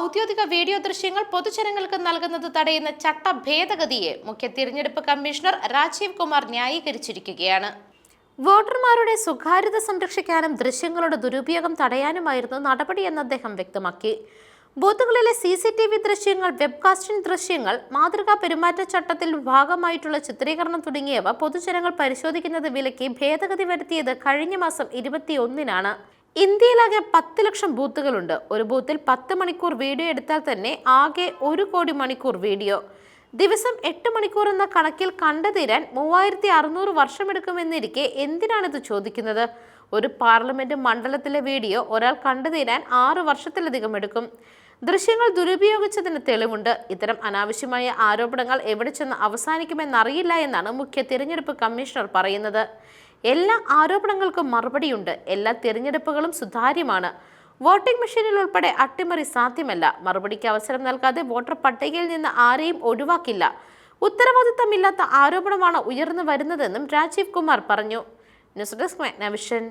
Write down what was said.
ഔദ്യോഗിക വീഡിയോ ദൃശ്യങ്ങൾ പൊതുജനങ്ങൾക്ക് നൽകുന്നത് തടയുന്ന ചട്ട ഭേദഗതിയെ മുഖ്യ തിരഞ്ഞെടുപ്പ് കമ്മീഷണർ രാജീവ് കുമാർ ന്യായീകരിച്ചിരിക്കുകയാണ്. വോട്ടർമാരുടെ സ്വകാര്യത സംരക്ഷിക്കാനും ദൃശ്യങ്ങളുടെ ദുരുപയോഗം തടയാനുമായിരുന്നു നടപടിയെന്ന് അദ്ദേഹം വ്യക്തമാക്കി. ബൂത്തുകളിലെ സി സി ടി വി ദൃശ്യങ്ങൾ വെബ്കാസ്റ്റിംഗ് ദൃശ്യങ്ങൾ മാതൃകാ പെരുമാറ്റച്ചട്ടത്തിൽ ഭാഗമായിട്ടുള്ള ചിത്രീകരണം തുടങ്ങിയവ പൊതുജനങ്ങൾ പരിശോധിക്കുന്നത് വിലക്കി ഭേദഗതി വരുത്തിയത് കഴിഞ്ഞ മാസം ഇരുപത്തിയൊന്നിനാണ്. ഇന്ത്യയിലാകെ പത്ത് ലക്ഷം ബൂത്തുകളുണ്ട്. ഒരു ബൂത്തിൽ പത്ത് മണിക്കൂർ വീഡിയോ എടുത്താൽ തന്നെ ആകെ ഒരു കോടി മണിക്കൂർ വീഡിയോ. ദിവസം എട്ട് മണിക്കൂർ എന്ന കണക്കിൽ കണ്ടുതീരാൻ മൂവായിരത്തി അറുന്നൂറ് വർഷമെടുക്കുമെന്നിരിക്കെ എന്തിനാണിത് ചോദിക്കുന്നത്? ഒരു പാർലമെന്റ് മണ്ഡലത്തിലെ വീഡിയോ ഒരാൾ കണ്ടുതീരാൻ ആറു വർഷത്തിലധികം എടുക്കും. ദൃശ്യങ്ങൾ ദുരുപയോഗിച്ചതിന് തെളിവുണ്ട്. ഇത്തരം അനാവശ്യമായ ആരോപണങ്ങൾ എവിടെ ചെന്ന് അവസാനിക്കുമെന്നറിയില്ല എന്നാണ് മുഖ്യ തിരഞ്ഞെടുപ്പ് കമ്മീഷണർ പറയുന്നത്. എല്ലാ ആരോപണങ്ങൾക്കും മറുപടിയുണ്ട്. എല്ലാ തിരഞ്ഞെടുപ്പുകളും സുതാര്യമാണ്. വോട്ടിംഗ് മെഷീനിൽ ഉൾപ്പെടെ അട്ടിമറി സാധ്യമല്ല. മറുപടിക്ക് അവസരം നൽകാതെ വോട്ടർ പട്ടികയിൽ നിന്ന് ആരെയും ഒഴിവാക്കില്ല. ഉത്തരവാദിത്തമില്ലാത്ത ആരോപണമാണ് ഉയർന്നു വരുന്നതെന്നും രാജീവ് കുമാർ പറഞ്ഞു. News desk Magna Vision.